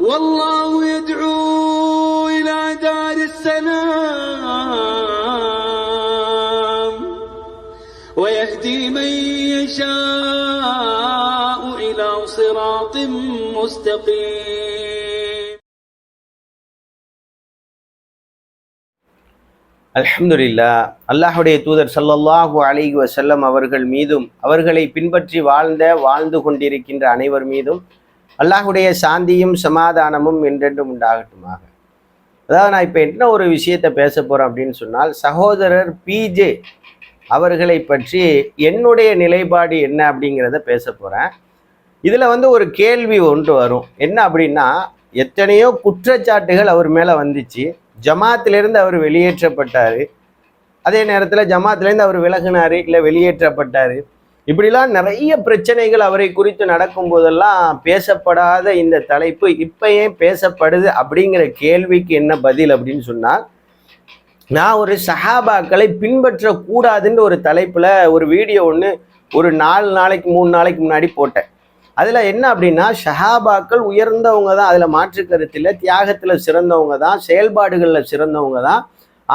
والله يدعو إلى دار السلام ويهدي من يشاء إلى صراط مستقيم அல்ஹம்துலில்லா அல்லாஹுடைய தூதர் ஸல்லல்லாஹு அலைஹி வஸல்லம் அவர்கள் மீதும் அவர்களை பின்பற்றி வாழ்ந்த வாழ்ந்து கொண்டிருக்கின்ற அனைவர் மீதும் அல்லாஹுடைய சாந்தியும் சமாதானமும் என்றென்றும் உண்டாகட்டுமாக. அதாவது நான் இப்போ என்ன ஒரு விஷயத்தை பேச போகிறேன் அப்படின்னு சொன்னால் சகோதரர் பிஜே அவர்களை பற்றி என்னுடைய நிலைப்பாடு என்ன அப்படிங்கிறத பேச போகிறேன் இதில் வந்து ஒரு கேள்வி ஒன்று வரும். என்ன அப்படின்னா எத்தனையோ குற்றச்சாட்டுகள் அவர் மேலே வந்துச்சு. ஜமாத்திலிருந்து அவர் வெளியேற்றப்பட்டார். அதே நேரத்தில் ஜமாத்திலேருந்து அவர் விலகினார் இல்லை வெளியேற்றப்பட்டார். இப்படிலாம் நிறைய பிரச்சனைகள் அவரை குறித்து நடக்கும் போதெல்லாம் பேசப்படாத இந்த தலைப்பு இப்போ ஏன் பேசப்படுது அப்படிங்கிற கேள்விக்கு என்ன பதில் அப்படின்னு சொன்னால் நான் ஒரு சஹாபாக்களை பின்பற்றக்கூடாதுன்ற ஒரு தலைப்பில் ஒரு வீடியோ ஒன்று ஒரு நாலு நாளைக்கு மூணு நாளைக்கு முன்னாடி போட்டேன். அதில் என்ன அப்படின்னா ஷஹாபாக்கள் உயர்ந்தவங்க தான் அதில் மாற்று கருத்தில் தியாகத்தில் சிறந்தவங்க தான் செயல்பாடுகளில் சிறந்தவங்க தான்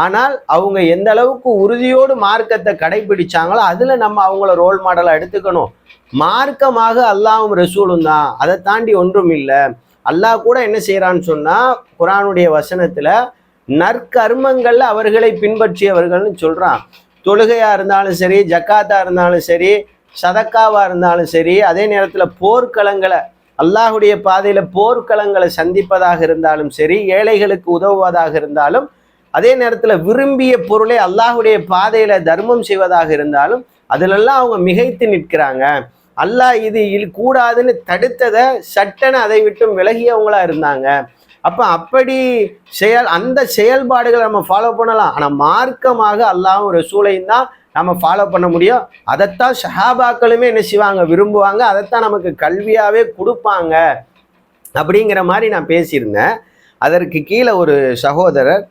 ஆனால் அவங்க எந்த அளவுக்கு உறுதியோடு மார்க்கத்தை கடைபிடிச்சாங்களோ அதில் நம்ம அவங்கள ரோல் மாடலாக எடுத்துக்கணும். மார்க்கமாக அல்லாவும் ரசூலும் தான். அதை தாண்டி ஒன்றும் இல்லை. அல்லாஹ் கூட என்ன செய்கிறான்னு சொன்னால் குரானுடைய வசனத்தில் நற்கர்மங்களில் அவர்களை பின்பற்றியவர்கள்னு சொல்கிறான் தொழுகையாக இருந்தாலும் சரி ஜக்காத்தா இருந்தாலும் சரி சதக்காவாக இருந்தாலும் சரி அதே நேரத்தில் போர்க்களங்களை அல்லாஹுடைய பாதையில் போர்க்களங்களை சந்திப்பதாக இருந்தாலும் சரி ஏழைகளுக்கு உதவுவதாக இருந்தாலும் அதே நேரத்தில் விரும்பிய பொருளை அல்லாஹுடைய பாதையில் தர்மம் செய்வதாக இருந்தாலும் அதிலெல்லாம் அவங்க மிகைத்து நிற்கிறாங்க. அல்லாஹ் இது இல் கூடாதுன்னு தடுத்ததை சட்டன அதை விட்டும் விலகியவங்களா இருந்தாங்க. அப்போ அப்படி செயல் அந்த செயல்பாடுகளை நம்ம ஃபாலோ பண்ணலாம். ஆனால் மார்க்கமாக அல்லாவும் ரசூலையும் தான் நம்ம ஃபாலோ பண்ண முடியும். அதைத்தான் ஷஹாபாக்களுமே என்ன செய்வாங்க? விரும்புவாங்க. அதைத்தான் நமக்கு கல்வியாகவே கொடுப்பாங்க. அப்படிங்கிற மாதிரி நான் பேசியிருந்தேன். அதற்கு கீழே ஒரு சகோதரர்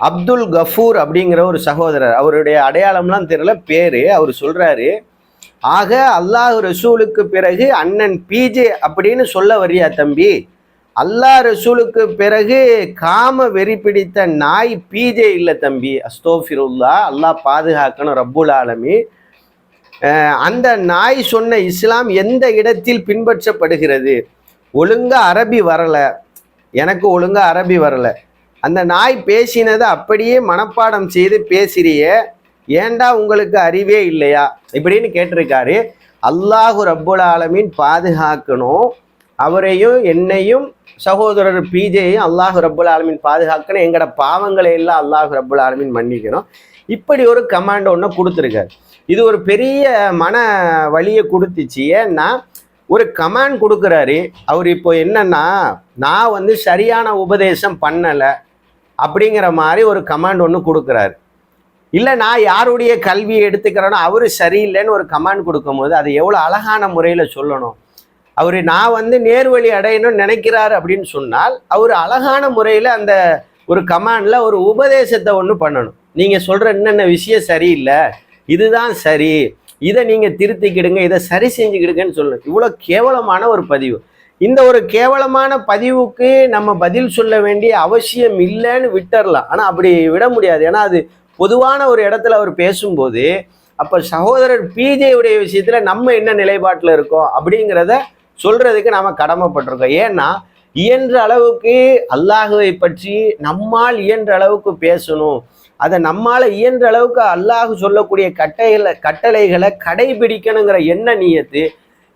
அப்துல் கஃபூர் அப்படிங்கிற ஒரு சகோதரர். அவருடைய அடையாளம்லாம் தெரியல பேர் அவர் சொல்கிறாரு ஆக அல்லாஹ் ரசூலுக்கு பிறகு அண்ணன் பிஜே அப்படின்னு சொல்ல வரியா தம்பி? அல்லாஹ் ரசூலுக்கு பிறகு காம வெறி பிடித்த நாய் பிஜே இல்லை தம்பி. அஸ்தோஃபிருல்லா அல்லாஹ் பாதுகாக்கணும் ரப்புல் ஆலமி. அந்த நாய் சொன்ன இஸ்லாம் எந்த இடத்தில் பின்பற்றப்படுகிறது? ஒழுங்கா அரபி வரலை. எனக்கு ஒழுங்கா அரபி வரல. அந்த நாய் பேசினதை அப்படியே மனப்பாடம் செய்து பேசுறியே ஏன்டா உங்களுக்கு அறிவே இல்லையா? இப்படின்னு கேட்டிருக்காரு. அல்லாஹு ரப்புல் ஆலமீன் பாதுகாக்கணும். அவரையும் என்னையும் சகோதரர் பிஜேயும் அல்லாஹு ரப்புல் ஆலமீன் பாதுகாக்கணும். எங்களோட பாவங்களை எல்லாம் அல்லாஹு ரப்புல் ஆலமீன் மன்னிக்கணும். இப்படி ஒரு கமாண்ட் ஒன்று கொடுத்துருக்காரு. இது ஒரு பெரிய மன வழியை கொடுத்துச்சு. ஏன்னா ஒரு கமாண்ட் கொடுக்குறாரு. அவர் இப்போ என்னன்னா நான் வந்து சரியான உபதேசம் பண்ணலை அப்படிங்கிற மாதிரி ஒரு கமாண்ட் ஒன்று கொடுக்குறாரு. இல்லை நான் யாருடைய கல்வியை எடுத்துக்கிறேனோ அவரு சரியில்லைன்னு ஒரு கமாண்ட் கொடுக்கும்போது அது எவ்வளோ அழகான முறையில் சொல்லணும். அவர் நான் வந்து நேர்வழி அடையணும்னு நினைக்கிறாரு அப்படின்னு சொன்னால் அவர் அழகான முறையில் அந்த ஒரு கமாண்டில் ஒரு உபதேசத்தை ஒன்று பண்ணணும். நீங்கள் சொல்கிற என்னென்ன விஷயம் சரியில்லை இதுதான் சரி இதை நீங்கள் திருத்திக்கிடுங்க இதை சரி செஞ்சுக்கிடுங்கன்னு சொல்லணும் இவ்வளோ கேவலமான ஒரு பதிவு. இந்த ஒரு கேவலமான பதிவுக்கு நம்ம பதில் சொல்ல வேண்டிய அவசியம் இல்லைன்னு விட்டுறலாம். ஆனால் அப்படி விட முடியாது. ஏன்னா அது பொதுவான ஒரு இடத்துல அவர் பேசும்போது அப்போ சகோதரர் பிஜேயுடைய விஷயத்தில் நம்ம என்ன நிலைப்பாட்டில் இருக்கோம் அப்படிங்கிறத சொல்கிறதுக்கு நாம் கடமைப்பட்டிருக்கோம். ஏன்னா இயன்ற அளவுக்கு அல்லாஹுவை பற்றி நம்மால் இயன்ற அளவுக்கு பேசணும். அதை நம்மால் இயன்ற அளவுக்கு அல்லாஹ் சொல்லக்கூடிய கட்டைகளை கட்டளைகளை கடைபிடிக்கணுங்கிற எண்ண நீயத்து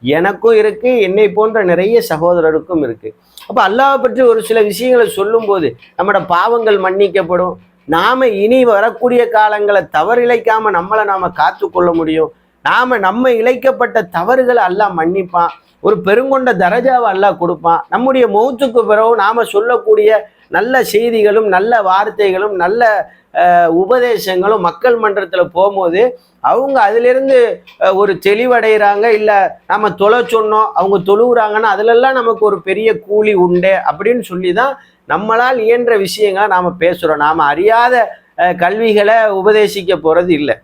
எனக்கும் இருக்கு என்னை போன்ற நிறைய சகோதரருக்கும் இருக்கு. அப்போ அல்லாவை பற்றி ஒரு சில விஷயங்களை சொல்லும்போது நம்மளோட பாவங்கள் மன்னிக்கப்படும். நாம இனி வரக்கூடிய காலங்களை தவறிழைக்காம நம்மளை நாம காத்து கொள்ள முடியும். நாம நம்ம இழைக்கப்பட்ட தவறுகளை அல்லாஹ் மன்னிப்பான். ஒரு பெருங்கொண்ட தரஜாவை அல்லாஹ் கொடுப்பான். நம்முடைய மௌத்துக்கு பிறகு நாம சொல்லக்கூடிய நல்ல செய்திகளும் நல்ல வார்த்தைகளும் நல்ல உபதேசங்களும் மக்கள் மன்றத்தில் போகும்போது அவங்க அதிலிருந்து ஒரு தெளிவடைகிறாங்க. இல்லை நம்ம தொலை சொன்னோம் அவங்க தொழுகிறாங்கன்னா அதிலெல்லாம் நமக்கு ஒரு பெரிய கூலி உண்டு அப்படின்னு சொல்லி தான் நம்மளால் இயன்ற விஷயங்களை நாம் பேசுகிறோம் நாம் அறியாத கல்விகளை உபதேசிக்க போகிறது இல்லை.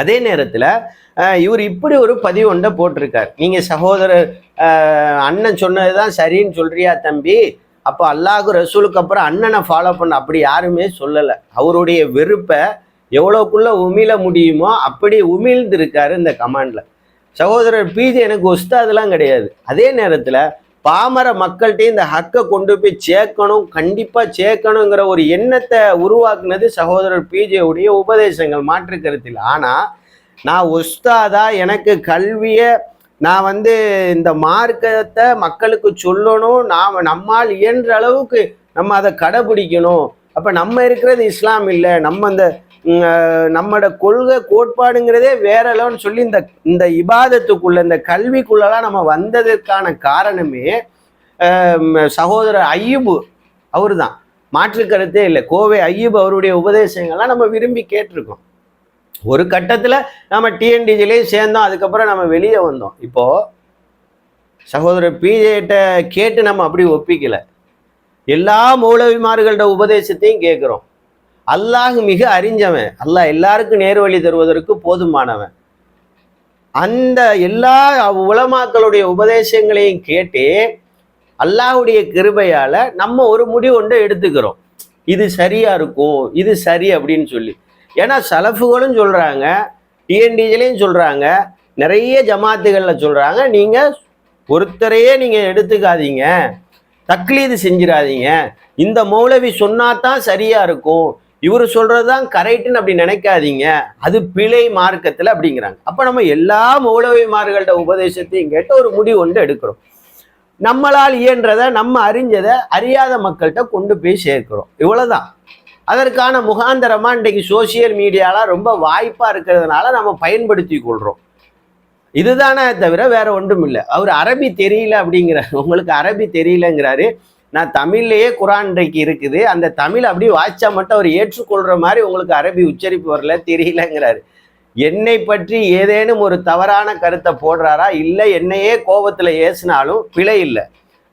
அதே நேரத்தில் இவர் இப்படி ஒரு பதிவு ஒன்றை போட்டிருக்கார். நீங்கள் சகோதரர் அண்ணன் சொன்னது தான் சரின்னு சொல்றியா தம்பி? அப்போ அல்லாஹ் ரசூலுக்கு அப்புறம் அண்ணனை ஃபாலோ பண்ண அப்படி யாருமே சொல்லலை. அவருடைய வெறுப்பை எவ்வளோக்குள்ளே உமிழ முடியுமோ அப்படி உமிழ்ந்திருக்காரு இந்த கமாண்டில் சகோதரர் பிஜி எனக்கு ஒஸ்தாதெல்லாம் கிடையாது. அதே நேரத்தில் பாமர மக்கள்கிட்ட இந்த ஹக்கை கொண்டு போய் சேர்க்கணும் கண்டிப்பாக சேர்க்கணுங்கிற ஒரு எண்ணத்தை உருவாக்குனது சகோதரர் பிஜேவுடைய உபதேசங்கள் மாற்று கருத்தில் ஆனால் நான் ஒஸ்தாதா எனக்கு கல்வியை நான் வந்து இந்த மார்க்கத்தை மக்களுக்கு சொல்லணும் நாம் நம்மால் இயன்ற அளவுக்கு நம்ம அதை கடைபிடிக்கணும். அப்போ நம்ம இருக்கிறது இஸ்லாம் இல்லை. நம்ம இந்த நம்மளோட கொள்கை கோட்பாடுங்கிறதே வேற லெவல்னு சொல்லி இந்த இந்த இபாதத்துக்குள்ள இந்த கல்விக்குள்ளலாம் நம்ம வந்ததற்கான காரணமே சகோதரர் ஐயூபு அவர் தான் மாற்று கருத்தே இல்லை. கோவை ஐயூப் அவருடைய உபதேசங்கள்லாம் நம்ம விரும்பி கேட்டிருக்கோம். ஒரு கட்டத்தில் நம்ம டிஎன்டிஜிலையும் சேர்ந்தோம் அதுக்கப்புறம் நம்ம வெளியே வந்தோம். இப்போது சகோதரர் பிஜேட்ட கேட்டு நம்ம அப்படி ஒப்பிக்கலை. எல்லா மௌலவிமார்களோட உபதேசத்தையும் கேட்குறோம் அல்லாஹ் மிக அறிஞ்சவன். அல்லாஹ் எல்லாருக்கும் நேர்வழி தருவதற்கு போதுமானவன். அந்த எல்லா உலமாக்களுடைய உபதேசங்களையும் கேட்டு அல்லாஹ்வுடைய கிருபையால் நம்ம ஒரு முடிவு ஒன்று எடுத்துக்கிறோம். இது சரியா இருக்கும் இது சரி அப்படின்னு சொல்லி. ஏன்னா சலஃபுகளும் சொல்கிறாங்க டிஎன்டிஜிலையும் சொல்கிறாங்க நிறைய ஜமாத்துகளில் சொல்கிறாங்க நீங்கள் ஒருத்தரையே நீங்கள் எடுத்துக்காதீங்க. தக்லீது செஞ்சிடாதீங்க இந்த மௌலவி சொன்னாதான் சரியாக இருக்கும். இவர் சொல்கிறது தான் கரெக்டுன்னு அப்படி நினைக்காதீங்க. அது பிழை மார்க்கத்தில் அப்படிங்கிறாங்க. அப்போ நம்ம எல்லா மௌலவிமார்கள்ட உபதேசத்தையும் கேட்டு ஒரு முடிவு ஒன்று எடுக்கிறோம். நம்மளால் இயன்றதை நம்ம அறிஞ்சதை அறியாத மக்கள்கிட்ட கொண்டு போய் சேர்க்கிறோம். இவ்வளோதான் அதற்கான முகாந்தரமாக இன்றைக்கு சோசியல் மீடியாலாம் ரொம்ப வாய்ப்பாக இருக்கிறதுனால நம்ம பயன்படுத்தி கொள்கிறோம் இதுதானே தவிர வேற ஒன்றும் இல்லை. அவர் அரபி தெரியல அப்படிங்கிறார் உங்களுக்கு அரபி தெரியலங்கிறாரு. நான் தமிழ்லேயே குரான் இன்றைக்கு இருக்குது. அந்த தமிழ் அப்படி வாய்ச்சா மட்டும் அவர் ஏற்றுக்கொள்கிற மாதிரி உங்களுக்கு அரபி உச்சரிப்பு வரல தெரியலங்கிறாரு. என்னை பற்றி ஏதேனும் ஒரு தவறான கருத்தை போடுறாரா? இல்லை என்னையே கோபத்தில் ஏசினாலும் பிழை இல்லை.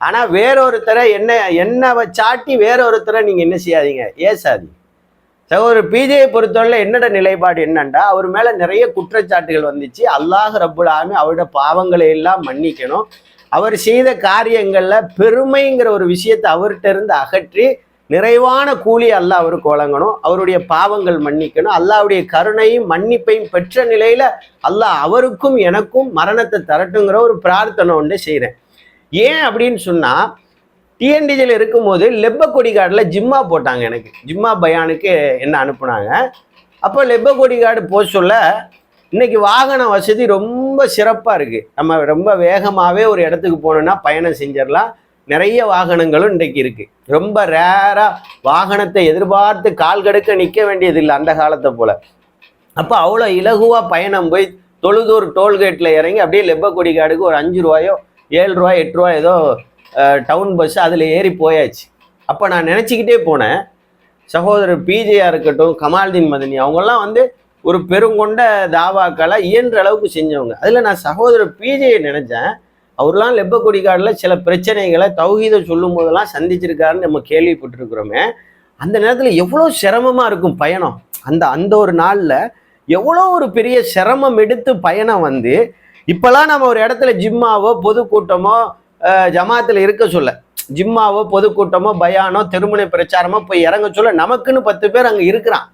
ஆனா வேறொருத்தரை என்ன என்னை சாட்டி வேறொருத்தரை நீங்க என்ன செய்யாதீங்க? ஏசாதீங்க. சகோதரர் பிஜேயை பொறுத்தவரையில் என்னோட நிலைப்பாடு என்னண்டா? அவர் மேலே நிறைய குற்றச்சாட்டுகள் வந்துச்சு. அல்லாஹ் ரப்புல் ஆலமீன் அவரோட பாவங்களை எல்லாம் மன்னிக்கணும். அவர் செய்த காரியங்களில் பெருமைங்கிற ஒரு விஷயத்தை அவர்கிட்ட இருந்து அகற்றி நிறைவான கூலி அல்லாஹ் அவருக்கு வழங்கணும். அவருடைய பாவங்கள் மன்னிக்கணும். அல்லாவுடைய கருணையும் மன்னிப்பையும் பெற்ற நிலையில் அல்லாஹ் அவருக்கும் எனக்கும் மரணத்தை தரட்டுங்கிற ஒரு பிரார்த்தனை ஒன்று செய்கிறேன் ஏன் அப்படின்னு சொன்னால் டிஎன்டிஜியில் இருக்கும்போது லெப்ப கொடிகாடில் ஜிம்மா போட்டாங்க எனக்கு. ஜிம்மா பயானுக்கு என்ன அனுப்புனாங்க. அப்போ லெப்ப கொடிகாடு போக சொல்ல இன்றைக்கி வாகன வசதி ரொம்ப சிறப்பாக இருக்குது நம்ம ரொம்ப வேகமாகவே ஒரு இடத்துக்கு போகணுன்னா பயணம் செஞ்சிடலாம். நிறைய வாகனங்களும் இன்றைக்கு இருக்குது ரொம்ப ரேராக வாகனத்தை எதிர்பார்த்து கால் கடுக்க நிற்க வேண்டியதில்லை அந்த காலத்தை போல். அப்போ அவ்வளோ இலகுவாக பயணம் போய் தொழுதூர் டோல்கேட்டில் இறங்கி அப்படியே லெப்ப கொடிகாடுக்கு ஒரு அஞ்சு ரூபாயோ ஏழு ரூபா எட்டு ரூபா ஏதோ டவுன் பஸ் அதில் ஏறி போயாச்சு. அப்போ நான் நினச்சிக்கிட்டே போனேன். சகோதரர் பிஜேயா இருக்கட்டும் கமால்தீன் மதனி அவங்கெல்லாம் வந்து ஒரு பெருங்கொண்ட தாவாக்களை இயன்ற அளவுக்கு செஞ்சவங்க. அதில் நான் சகோதரர் பிஜேயை நினச்சேன். அவர்லாம் லெப்ப கொடிக்காடில் சில பிரச்சனைகளை தௌஹீதை சொல்லும் போதெல்லாம் சந்திச்சிருக்காருன்னு நம்ம கேள்விப்பட்டிருக்கிறோமே. அந்த நேரத்தில் எவ்வளோ சிரமமாக இருக்கும் பயணம். அந்த அந்த ஒரு நாளில் எவ்வளோ ஒரு பெரிய சிரமம் எடுத்து பயணம் வந்து இப்போல்லாம் நம்ம ஒரு இடத்துல ஜிம்மாவோ பொதுக்கூட்டமோ ஜமாத்தில் இருக்க சொல்ல. ஜிம்மாவோ பொதுக்கூட்டமோ பயானோ திருமண பிரச்சாரமோ போய் இறங்க சொல்ல. நமக்குன்னு பத்து பேர் அங்கே இருக்கிறான்.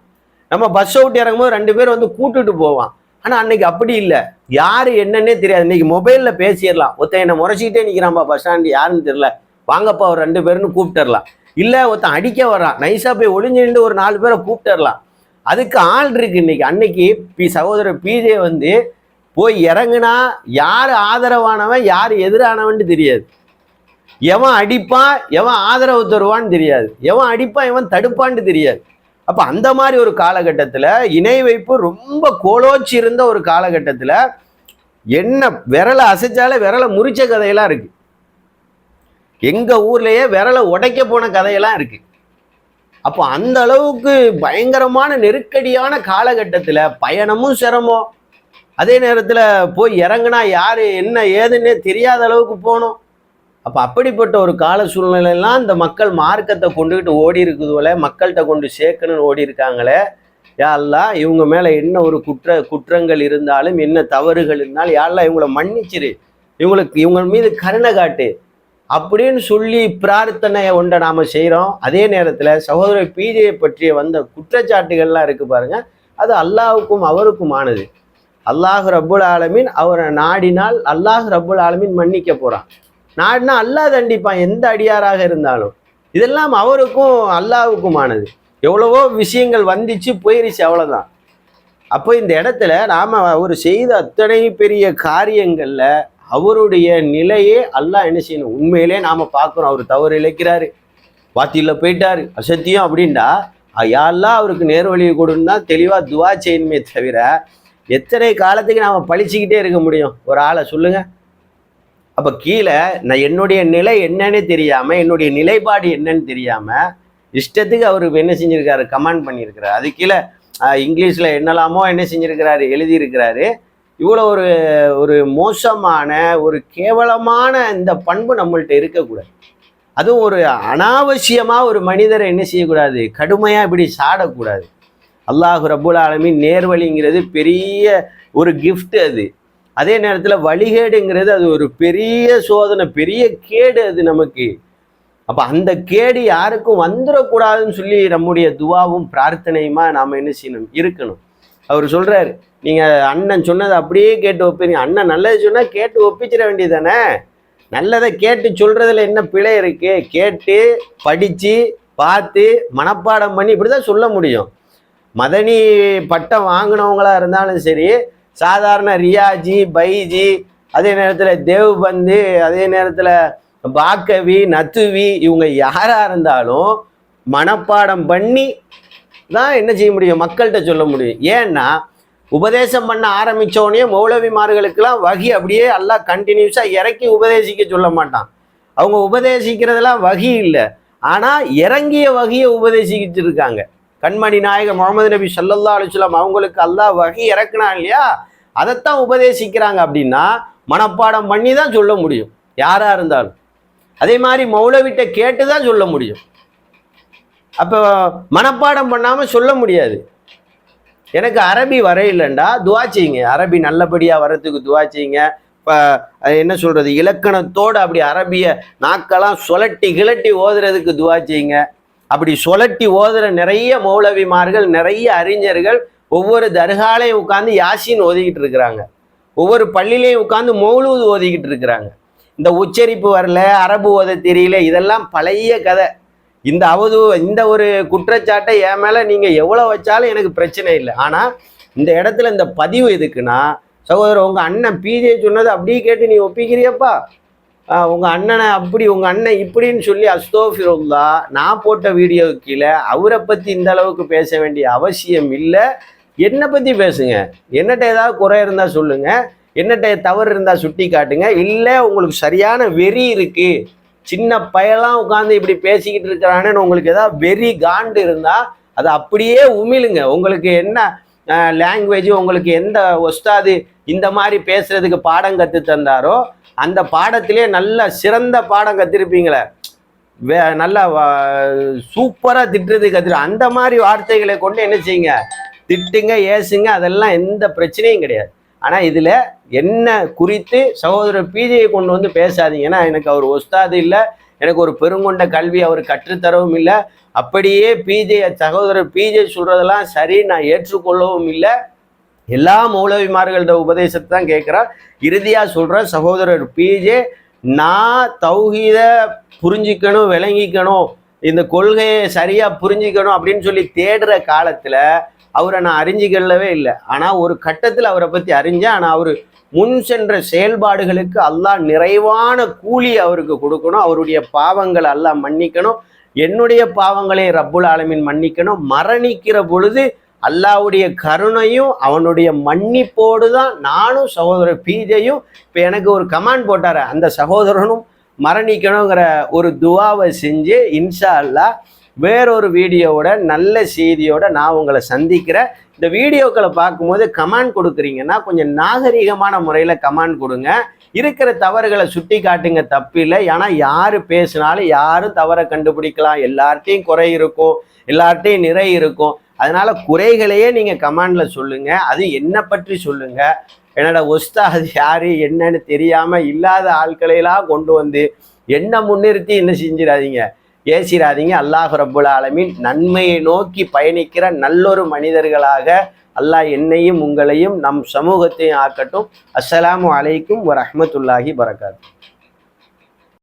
நம்ம பஸ் விட்டு இறங்கும்போது ரெண்டு பேர் வந்து கூட்டுட்டு போவான். ஆனால் அன்னைக்கு அப்படி இல்லை. யார் என்னன்னே தெரியாது. இன்னைக்கு மொபைலில் பேசிடலாம். ஒருத்தன் என்னை முறைச்சிக்கிட்டே நிற்கிறான் பஸ் ஸ்டாண்டு யாருன்னு தெரியல. வாங்கப்பா ஒரு ரெண்டு பேர்னு கூப்பிட்டுடலாம். இல்லை ஒருத்தன் அடிக்க வர்றான். நைஸாக போய் ஒளிஞ்சு நின்று ஒரு நாலு பேரை கூப்பிட்டுறலாம் அதுக்கு ஆள் இருக்கு இன்னைக்கு. அன்னைக்கு பி சகோதரர் பிஜே வந்து போய் இறங்குனா யார் ஆதரவானவன் யார் எதிரானவன் தெரியாது. எவன் அடிப்பான் எவன் ஆதரவு தருவான்னு தெரியாது. எவன் அடிப்பான் எவன் தடுப்பான்னு தெரியாது. அப்போ அந்த மாதிரி ஒரு காலகட்டத்தில் இணை வைப்பு ரொம்ப கோலோச்சி இருந்த ஒரு காலகட்டத்தில் என்ன விரலை அசைச்சாலே விரலை முறிச்ச கதையெல்லாம் இருக்கு. எங்கள் ஊர்லேயே விரலை உடைக்க போன கதையெல்லாம் இருக்கு. அப்போ அந்த அளவுக்கு பயங்கரமான நெருக்கடியான காலகட்டத்தில் பயணமும் சிரமம். அதே நேரத்தில் போய் இறங்குனா யார் என்ன ஏதுன்னே தெரியாத அளவுக்கு போனோம் அப்போ அப்படிப்பட்ட ஒரு கால சூழ்நிலையெல்லாம் இந்த மக்கள் மார்க்கத்தை கொண்டுகிட்டு ஓடி இருக்குதுல மக்கள்கிட்ட கொண்டு சேர்க்கணும்னு ஓடி இருக்காங்களே. யா இவங்க மேலே என்ன ஒரு குற்ற குற்றங்கள் இருந்தாலும் என்ன தவறுகள் இருந்தாலும் யாரெல்லாம் இவங்களை இவங்கள மன்னிச்சிரு. இவங்களுக்கு இவங்க மீது கருணை காட்டு. அப்படின்னு சொல்லி பிரார்த்தனையை ஒன்றை நாம் செய்கிறோம் அதே நேரத்தில் சகோதரர் பிஜேயை பற்றிய வந்த குற்றச்சாட்டுகள்லாம் இருக்குது பாருங்கள் அது அல்லாஹ்வுக்கும் அவருக்குமானது. அல்லாஹ் ரப்புல் ஆலமீன் அவரை நாடினால் அல்லாஹ் ரப்புல் ஆலமீன் மன்னிக்க போகிறான் நாடினா அல்லாஹ் தண்டிப்பான் எந்த அடியாராக இருந்தாலும். இதெல்லாம் அவருக்கும் அல்லாவுக்குமானது எவ்வளவோ விஷயங்கள் வந்துச்சு போயிருச்சு அவ்வளோதான் அப்போ இந்த இடத்துல நாம் அவர் செய்த அத்தனை பெரிய காரியங்களில் அவருடைய நிலையே அல்லாஹ் என்ன செய்யணும்? உண்மையிலே நாம் பார்க்குறோம் அவர் தவறு இழைக்கிறாரு. வாத்தியில் போயிட்டார். அசத்தியம் அப்படின்டா. யாரெல்லாம் அவருக்கு நேர்வழியை கொடுன்னா தெளிவாக துவா செய்யணுமே தவிர எத்தனை காலத்துக்கு நாம் பழிச்சிக்கிட்டே இருக்க முடியும்? ஒரு ஆளை சொல்லுங்க. அப்போ கீழே நான் என்னுடைய நிலை என்னன்னு தெரியாமல் என்னுடைய நிலைப்பாடு என்னன்னு தெரியாமல் இஷ்டத்துக்கு அவர் என்ன செஞ்சிருக்காரு? கமெண்ட் பண்ணியிருக்கிறார். அது கீழே இங்கிலீஷில் என்னெல்லாமோ என்ன செஞ்சுருக்கிறாரு எழுதியிருக்கிறாரு. இவ்வளோ ஒரு ஒரு மோசமான ஒரு கேவலமான இந்த பண்பு நம்மள்ட்ட இருக்கக்கூடாது. அதுவும் ஒரு அனாவசியமாக ஒரு மனிதரை என்ன செய்யக்கூடாது? கடுமையாக இப்படி சாடக்கூடாது. அல்லாஹ் ரபுல் ஆலமின் நேர்வழிங்கிறது பெரிய ஒரு கிஃப்ட் அது. அதே நேரத்தில் வழிகேடுங்கிறது அது ஒரு பெரிய சோதனை பெரிய கேடு அது நமக்கு. அப்போ அந்த கேடு யாருக்கும் வந்துடக்கூடாதுன்னு சொல்லி நம்முடைய துவாவும் பிரார்த்தனையுமா நாம் என்ன செய்யணும்? இருக்கணும். அவர் சொல்கிறார் நீங்கள் அண்ணன் சொன்னதை அப்படியே கேட்டு ஒப்பிங்க அண்ணன் நல்லது சொன்னால் கேட்டு ஒப்பிச்சிட வேண்டியதானே நல்லதை கேட்டு சொல்கிறதுல என்ன பிழை இருக்குது கேட்டு படித்து பார்த்து மனப்பாடம் பண்ணி இப்படிதான் சொல்ல முடியும். மதனி பட்டம் வாங்கினவங்களா இருந்தாலும் சரி சாதாரண ரியாஜி பைஜி அதே நேரத்தில் தேவ்பந்து அதே நேரத்தில் பாக்கவி நத்துவி இவங்க யாராக இருந்தாலும் மனப்பாடம் பண்ணி தான் என்ன செய்ய முடியும்? மக்கள்கிட்ட சொல்ல முடியும். ஏன்னா உபதேசம் பண்ண ஆரம்பித்தோடனே மௌலவிமார்களுக்கெல்லாம் வகி அப்படியே எல்லாம் கண்டினியூஸாக இறக்கி உபதேசிக்க சொல்ல மாட்டான். அவங்க உபதேசிக்கிறதெல்லாம் வகி இல்லை. ஆனால் இறங்கிய வகையை உபதேசிக்கிட்டு இருக்காங்க. கண்மணி நாயகர் முகமது நபி சல்லல்லா அலைஹி அவங்களுக்கு அல்லாஹ் வகை இறக்குனா இல்லையா? அதைத்தான் உபதேசிக்கிறாங்க அப்படின்னா மனப்பாடம் பண்ணி தான் சொல்ல முடியும். யாராக இருந்தாலும். அதே மாதிரி மௌலவிட்ட கேட்டு தான் சொல்ல முடியும். அப்போ மனப்பாடம் பண்ணாமல் சொல்ல முடியாது. எனக்கு அரபி வரையிலண்டா துவா செய்யுங்க. அரபி நல்லபடியாக வர்றதுக்கு துவா செய்யுங்க. இப்போ என்ன சொல்கிறது இலக்கணத்தோடு அப்படி அரபியை நாக்கெல்லாம் சுழட்டி கிளட்டி ஓதுறதுக்கு துவா செய்யுங்க. அப்படி சுழட்டி ஓதுற நிறைய மௌலவிமார்கள் நிறைய அறிஞர்கள் ஒவ்வொரு தர்காலையும் உட்காந்து யாசின் ஓதிக்கிட்டு இருக்கிறாங்க. ஒவ்வொரு பள்ளியிலையும் உட்காந்து மௌலூது ஓதிக்கிட்டு இருக்கிறாங்க. இந்த உச்சரிப்பு வரல அரபு ஓத தெரியல இதெல்லாம் பழைய கதை. இந்த அவது இந்த ஒரு குற்றச்சாட்டை என் மேலே நீங்கள் எவ்வளோ வச்சாலும் எனக்கு பிரச்சனை இல்லை. ஆனால் இந்த இடத்துல இந்த பதிவு எதுக்குன்னா சகோதரர் உங்கள் அண்ணன் பிஜே சொன்னது அப்படியே கேட்டு நீ ஒப்பிக்கிறியப்பா? உங்கள் அண்ணனை அப்படி உங்கள் அண்ணன் இப்படின்னு சொல்லி அஸ்தோஃபிருல்லா நான் போட்ட வீடியோ கீழே அவரை பற்றி இந்த அளவுக்கு பேச வேண்டிய அவசியம் இல்லை. என்னை பற்றி பேசுங்க? என்னட்ட ஏதாவது குறை இருந்தால் சொல்லுங்க. என்னட்ட தவறு இருந்தால் சுட்டி காட்டுங்க. இல்லை உங்களுக்கு சரியான வெறி இருக்குது சின்ன பயலாம் உட்காந்து இப்படி பேசிக்கிட்டு இருக்கிறானேன்னு உங்களுக்கு ஏதாவது வெறி காண்டு இருந்தால் அதை அப்படியே உமிழுங்க. உங்களுக்கு என்ன லாங்குவேஜ் உங்களுக்கு எந்த ஒஸ்தாது இந்த மாதிரி பேசுறதுக்கு பாடம் கற்று தந்தாரோ அந்த பாடத்திலே நல்ல சிறந்த பாடம் கத்திருப்பீங்களே. வே நல்லா சூப்பராக திட்டுறது கத்துரு அந்த மாதிரி வார்த்தைகளை கொண்டு என்ன செய்யுங்க? திட்டுங்க ஏசுங்க அதெல்லாம் எந்த பிரச்சனையும் கிடையாது. ஆனால் இதில் என்ன குறித்து சகோதரர் பிஜேயை கொண்டு வந்து பேசாதீங்க. ஏன்னா எனக்கு அவர் ஒஸ்தாது இல்லை எனக்கு ஒரு பெருங்கொண்ட கல்வி அவர் கற்றுத்தரவும் இல்லை. அப்படியே பிஜே சகோதரர் பிஜே சொல்கிறதெல்லாம் சரி நான் ஏற்றுக்கொள்ளவும் இல்லை. எல்லா மௌலவிமார்களோட உபதேசத்தை தான் கேட்குறா. இறுதியாக சொல்கிற சகோதரர் பிஜே நான் தௌஹீத புரிஞ்சிக்கணும் விளங்கிக்கணும். இந்த கொள்கையை சரியாக புரிஞ்சிக்கணும் அப்படின்னு சொல்லி தேடுற காலத்தில் அவரை நான் அறிஞ்சிக்கொள்ளவே இல்லை. ஆனால் ஒரு கட்டத்தில் அவரை பற்றி அறிஞ்சேன். ஆனால் அவர் முன் சென்ற செயல்பாடுகளுக்கு அல்லாஹ் நிறைவான கூலி அவருக்கு கொடுக்கணும். அவருடைய பாவங்களை அல்லாஹ் மன்னிக்கணும். என்னுடைய பாவங்களை ரப்புல் ஆலமின் மன்னிக்கணும். மரணிக்கிற பொழுது அல்லாவுடைய கருணையும் அவனுடைய மன்னிப்போடு தான் நானும் சகோதரர் பீஜையும் இப்போ எனக்கு ஒரு கமாண்ட் போட்டார். அந்த சகோதரனும் மரணிக்கணுங்கிற ஒரு துவாவை செஞ்சு இன்ஷா அல்லாஹ் வேறொரு வீடியோவோட நல்ல செய்தியோட நான் உங்களை சந்திக்கிறேன். இந்த வீடியோக்களை பார்க்கும்போது கமெண்ட் கொடுக்குறீங்கன்னா கொஞ்சம் நாகரிகமான முறையில் கமெண்ட் கொடுங்க. இருக்கிற தவறுகளை சுட்டி காட்டுங்க தப்பில்லை. ஏன்னா யார் பேசினாலும் யாரும் தவறை கண்டுபிடிக்கலாம். எல்லார்ட்டையும் குறை இருக்கும். எல்லார்ட்டையும் நிறை இருக்கும். அதனால குறைகளையே நீங்க கமாண்ட்ல சொல்லுங்க. அது என்ன பற்றி சொல்லுங்க. என்னோட ஒஸ்தாத் யாரு என்னன்னு தெரியாம இல்லாத ஆட்களையெல்லாம் கொண்டு வந்து என்ன முன்னிறுத்தி என்ன செஞ்சிடாதீங்க? ஏசிடாதீங்க. அல்லாஹ் ரபுல் ஆலமின் நன்மையை நோக்கி பயணிக்கிற நல்லொரு மனிதர்களாக அல்லாஹ் என்னையும் உங்களையும் நம் சமூகத்தையும் ஆக்கட்டும். அஸ்ஸலாமு அலைக்கும் வரஹ்மத்துல்லாஹி பரகாத்து